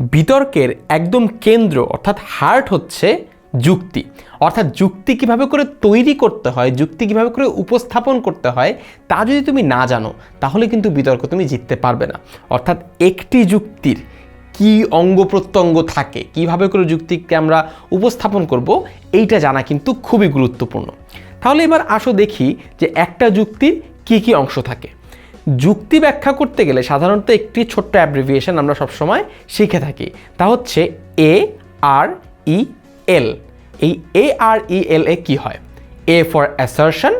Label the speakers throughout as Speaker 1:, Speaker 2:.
Speaker 1: বিতর্কের একদম কেন্দ্র, অর্থাৎ হার্ট হচ্ছে যুক্তি। অর্থাৎ যুক্তি কীভাবে করে তৈরি করতে হয়, যুক্তি কীভাবে করে উপস্থাপন করতে হয়, তা যদি তুমি না জানো, তাহলে কিন্তু বিতর্ক তুমি জিততে পারবে না। অর্থাৎ একটি যুক্তির কি অঙ্গ প্রত্যঙ্গ থাকে, কীভাবে করে যুক্তিকে আমরা উপস্থাপন করব, এইটা জানা কিন্তু খুবই গুরুত্বপূর্ণ। তাহলে এবার আসো দেখি যে একটা যুক্তির কি কি অংশ থাকে। যুক্তি ব্যাখ্যা করতে গেলে সাধারণত একটি ছোট্ট অ্যাব্রিভিয়েশন আমরা সবসময় শিখে থাকি। তা হচ্ছে এ আর ই এল এই এ আর ই এল এ কী হয়? A for assertion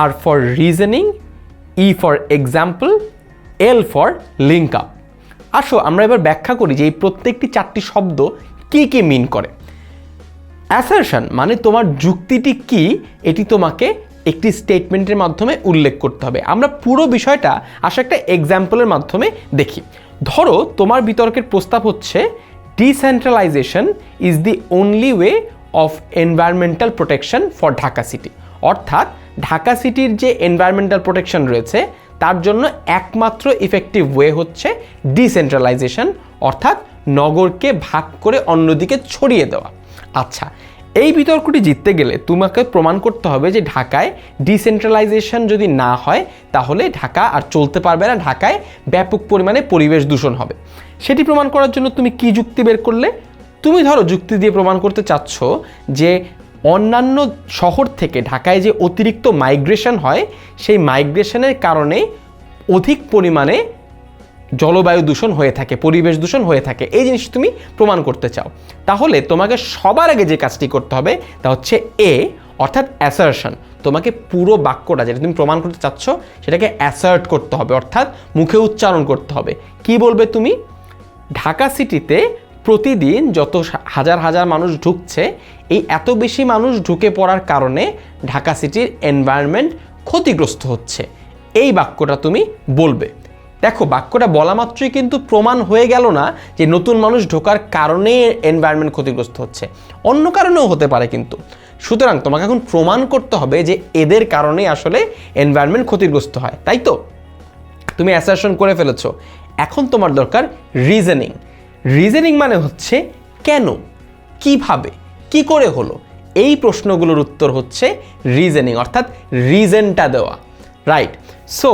Speaker 1: R for reasoning E for example L for link up আসো, আমরা এবার ব্যাখ্যা করি যে এই প্রত্যেকটি চারটি শব্দ কী কী মিন করে। অ্যাসারশন মানে তোমার যুক্তিটি কি, এটি তোমাকে একটি স্টেটমেন্টের মাধ্যমে উল্লেখ করতে হবে। আমরা পুরো বিষয়টা আসলে একটা এক্সাম্পলের মাধ্যমে দেখি। ধরো, তোমার বিতর্কের প্রস্তাব হচ্ছে decentralisation is the only way of environmental protection for Dhaka city অর্থাৎ ঢাকা সিটির যে এনভায়রনমেন্টাল প্রোটেকশন রয়েছে, তার জন্য একমাত্র ইফেক্টিভ ওয়ে হচ্ছে ডিসেন্ট্রালাইজেশন অর্থাৎ নগরকে ভাগ করে অন্যদিকে ছড়িয়ে দেওয়া। আচ্ছা এই বিতর্কটি জিততে গেলে তোমাকে প্রমাণ করতে হবে যে ঢাকায় ডিসেন্ট্রালাইজেশন যদি না হয়, তাহলে ঢাকা আর চলতে পারবে না। ঢাকায় ব্যাপক পরিমাণে পরিবেশ দূষণ হবে। সেটি প্রমাণ করার জন্য তুমি কি যুক্তি বের করলে? তুমি ধরো যুক্তি দিয়ে প্রমাণ করতে চাচ্ছ যে অন্যান্য শহর থেকে ঢাকায় যে অতিরিক্ত মাইগ্রেশন হয়, সেই মাইগ্রেশনের কারণে অধিক পরিমাণে জলবায়ু দূষণ হয়ে থাকে, পরিবেশ দূষণ হয়ে থাকে, এই জিনিস তুমি প্রমাণ করতে চাও। তাহলে তোমাকে সবার আগে যে কাজটি করতে হবে তা হচ্ছে এ অর্থাৎ অ্যাসার্শন তোমাকে পুরো বাক্যটা যেটা তুমি প্রমাণ করতে চাচ্ছ, সেটাকে অ্যাসার্ট করতে হবে, অর্থাৎ মুখে উচ্চারণ করতে হবে। কি বলবে তুমি? ঢাকা সিটিতে প্রতিদিন যত হাজার হাজার মানুষ ঢুকছে, এই এত বেশি মানুষ ঢুকে পড়ার কারণে ঢাকা সিটির এনভায়রনমেন্ট ক্ষতিগ্রস্ত হচ্ছে। এই বাক্যটা তুমি বলবে। দেখো, বাক্যটা বলা মাত্রই কিন্তু প্রমাণ হয়ে গেল না যে নতুন মানুষ ঢোকার কারণে এনভায়রনমেন্ট ক্ষতিগ্রস্ত হচ্ছে। অন্য কারণেও হতে পারে কিন্তু। সুতরাং তোমাকে এখন প্রমাণ করতে হবে যে এদের কারণে আসলে এনভায়রনমেন্ট ক্ষতিগ্রস্ত হয়, তাই তো? তুমি অ্যাসারশন করে ফেলেছো। এখন তোমার দরকার রিজনিং রিজনিং মানে হচ্ছে কেন? কীভাবে? কি করে হলো? এই প্রশ্নগুলোর উত্তর হচ্ছে রিজনিং অর্থাৎ রিজনটা দেওয়া। রাইট সো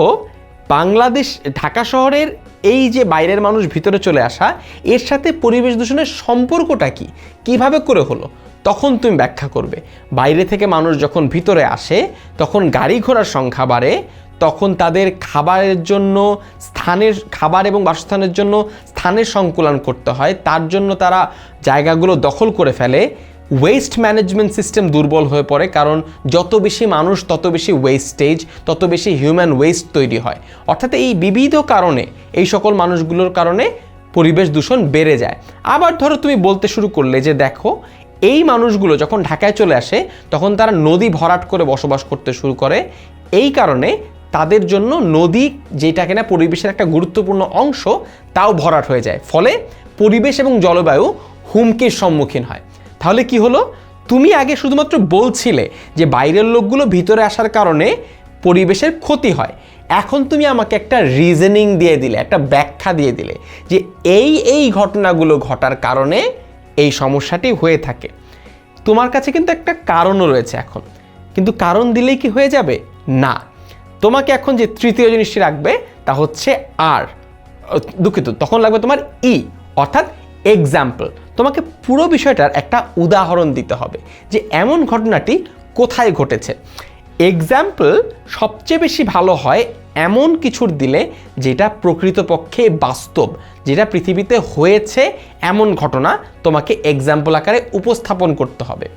Speaker 1: বাংলাদেশ, ঢাকা শহরের এই যে বাইরের মানুষ ভিতরে চলে আসা, এর সাথে পরিবেশ দূষণের সম্পর্কটা কি? কীভাবে করে হলো? তখন তুমি ব্যাখ্যা করবে। বাইরে থেকে মানুষ যখন ভিতরে আসে, তখন গাড়ি ঘোড়ার সংখ্যা বাড়ে, তখন তাদের খাবারের জন্য স্থানের, খাবার এবং বাসস্থানের জন্য স্থানের সংকুলন করতে হয়। তার জন্য তারা জায়গাগুলো দখল করে ফেলে। ওয়েস্ট ম্যানেজমেন্ট সিস্টেম দুর্বল হয়ে পড়ে, কারণ যত বেশি মানুষ, তত বেশি ওয়েস্টেজ তত বেশি হিউম্যান ওয়েস্ট তৈরি হয়। অর্থাৎ এই বিবিধ কারণে, এই সকল মানুষগুলোর কারণে পরিবেশ দূষণ বেড়ে যায়। আবার ধরো তুমি বলতে শুরু করলে যে দেখো, এই মানুষগুলো যখন ঢাকায় চলে আসে, তখন তারা নদী ভরাট করে বসবাস করতে শুরু করে। এই কারণে তাদের জন্য নদী যেটা কিনা পরিবেশের একটা গুরুত্বপূর্ণ অংশ, তাও ভরাট হয়ে যায়। ফলে পরিবেশ এবং জলবায়ু হুমকির সম্মুখীন হয়। তাহলে কি হলো? তুমি আগে শুধুমাত্র বলছিলে যে বাইরের লোকগুলো ভিতরে আসার কারণে পরিবেশের ক্ষতি হয়। এখন তুমি আমাকে একটা রিজনিং দিয়ে দিলে, একটা ব্যাখ্যা দিয়ে দিলে যে এই এই ঘটনাগুলো ঘটার কারণে এই সমস্যাটি হয়ে থাকে। তোমার কাছে কিন্তু একটা কারণও রয়েছে এখন। কিন্তু কারণ দিলেই কি হয়ে যাবে? না। তোমাকে এখন যে তৃতীয় জিনিসটি রাখবে তা হচ্ছে আর, দুঃখিত, তখন লাগবে তোমার ই, অর্থাৎ এক্সাম্পল তোমাকে পুরো বিষয়টার একটা উদাহরণ দিতে হবে যে এমন ঘটনাটি কোথায় ঘটেছে। এক্সাম্পল সবচেয়ে বেশি ভালো হয় এমন কিছুর দিলে যেটা প্রকৃতপক্ষে বাস্তব, যেটা পৃথিবীতে হয়েছে এমন ঘটনা তোমাকে এক্সাম্পল আকারে উপস্থাপন করতে হবে।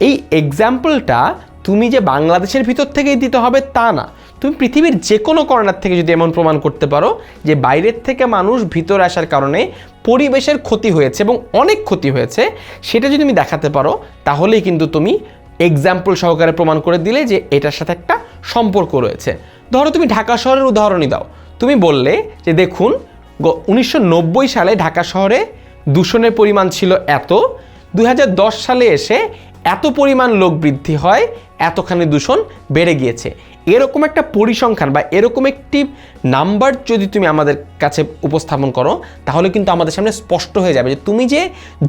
Speaker 1: এই এক্সাম্পলটা তুমি যে বাংলাদেশের ভিতর থেকেই দিতে হবে তা না। তুমি পৃথিবীর যে কোনো কর্নার থেকে যদি এমন প্রমাণ করতে পারো যে বাইরের থেকে মানুষ ভিতরে আসার কারণে পরিবেশের ক্ষতি হয়েছে এবং অনেক ক্ষতি হয়েছে, সেটা যদি তুমি দেখাতে পারো, তাহলেই কিন্তু তুমি এক্সাম্পল সহকারে প্রমাণ করে দিলে যে এটার সাথে একটা সম্পর্ক রয়েছে। ধরো তুমি ঢাকা শহরের উদাহরণই দাও। তুমি বললে যে দেখুন উনিশশো নব্বই সালে ঢাকা শহরে দূষণের পরিমাণ ছিল এত দু হাজার দশ সালে এসে এত পরিমাণ লোক বৃদ্ধি হয়, এতখানি দূষণ বেড়ে গিয়েছে। এরকম একটা পরিসংখ্যান বা এরকম একটি নাম্বার যদি তুমি আমাদের কাছে উপস্থাপন করো, তাহলে কিন্তু আমাদের সামনে স্পষ্ট হয়ে যাবে যে তুমি যে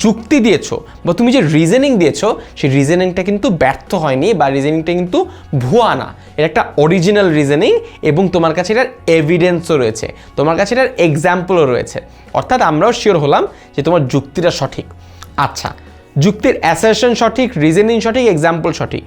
Speaker 1: যুক্তি দিয়েছ বা তুমি যে রিজনিং দিয়েছ, সেই রিজনিংটা কিন্তু ব্যর্থ হয়নি বা রিজনিংটা কিন্তু ভুয়া না। এটা একটা অরিজিনাল রিজনিং এবং তোমার কাছে এটার এভিডেন্সও রয়েছে। তোমার কাছে এটার এক্সাম্পলও রয়েছে। অর্থাৎ আমরাও শিওর হলাম যে তোমার যুক্তিটা সঠিক। আচ্ছা যুক্তির অ্যাসারশন সঠিক রিজনিং সঠিক এক্সাম্পল সঠিক।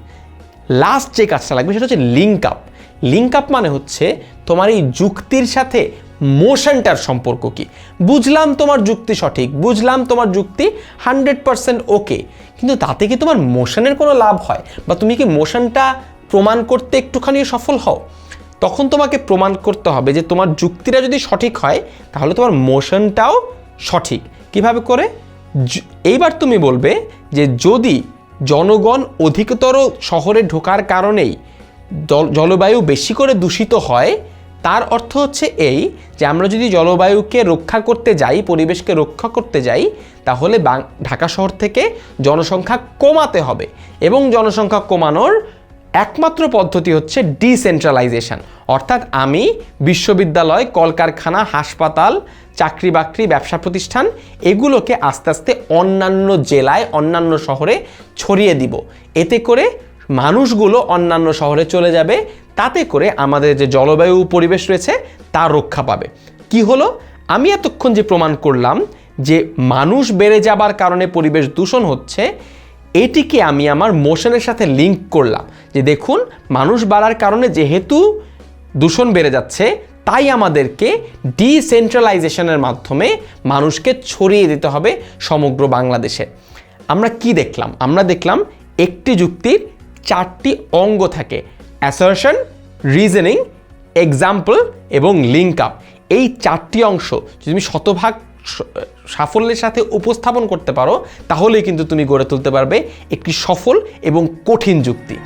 Speaker 1: লাস্ট যে কাজটা লাগবে সেটা হচ্ছে লিঙ্ক আপ লিঙ্ক আপ মানে হচ্ছে তোমার এই যুক্তির সাথে মোশনটার সম্পর্ক কি। বুঝলাম তোমার যুক্তি সঠিক, বুঝলাম তোমার যুক্তি হান্ড্রেড পারসেন্ট ওকে কিন্তু তাতে কি তোমার মোশনের কোনো লাভ হয়? বা তুমি কি মোশনটা প্রমাণ করতে একটুখানি সফল হও? তখন তোমাকে প্রমাণ করতে হবে যে তোমার যুক্তিটা যদি সঠিক হয়, তাহলে তোমার মোশনটাও সঠিক। কীভাবে করে? এইবার তুমি বলবে যে যদি জনগণ অধিকতর শহরে ঢোকার কারণেই জলবায়ু বেশি করে দূষিত হয়, তার অর্থ হচ্ছে এই যে আমরা যদি জলবায়ুকে রক্ষা করতে যাই, পরিবেশকে রক্ষা করতে যাই, তাহলে ঢাকা শহর থেকে জনসংখ্যা কমাতে হবে এবং জনসংখ্যা কমানোর একমাত্র পদ্ধতি হচ্ছে ডিসেন্ট্রালাইজেশন। অর্থাৎ আমি বিশ্ববিদ্যালয়, কলকারখানা, হাসপাতাল চাকরি বাকরি ব্যবসা প্রতিষ্ঠান এগুলোকে আস্তে আস্তে অন্যান্য জেলায়, অন্যান্য শহরে ছড়িয়ে দিব। এতে করে মানুষগুলো অন্যান্য শহরে চলে যাবে। তাতে করে আমাদের যে জলবায়ু পরিবেশ রয়েছে, তা রক্ষা পাবে। কি হলো? আমি এতক্ষণ যে প্রমাণ করলাম যে মানুষ বেড়ে যাবার কারণে পরিবেশ দূষণ হচ্ছে এটিকে আমি আমার মোশনের সাথে লিঙ্ক করলাম। যে দেখুন, মানুষ বাড়ার কারণে যেহেতু দূষণ বেড়ে যাচ্ছে, তাই আমাদেরকে ডিসেন্ট্রালাইজেশনের মাধ্যমে মানুষকে ছড়িয়ে দিতে হবে সমগ্র বাংলাদেশে। আমরা কি দেখলাম? আমরা দেখলাম একটি যুক্তির চারটি অঙ্গ থাকে। অ্যাসারশন রিজনিং এক্সাম্পল এবং লিঙ্ক আপ এই চারটি অংশ যদি তুমি শতভাগ সাফল্যের সাথে উপস্থাপন করতে পারো, তাহলেই কিন্তু তুমি গড়ে তুলতে পারবে একটি সফল এবং কঠিন যুক্তি।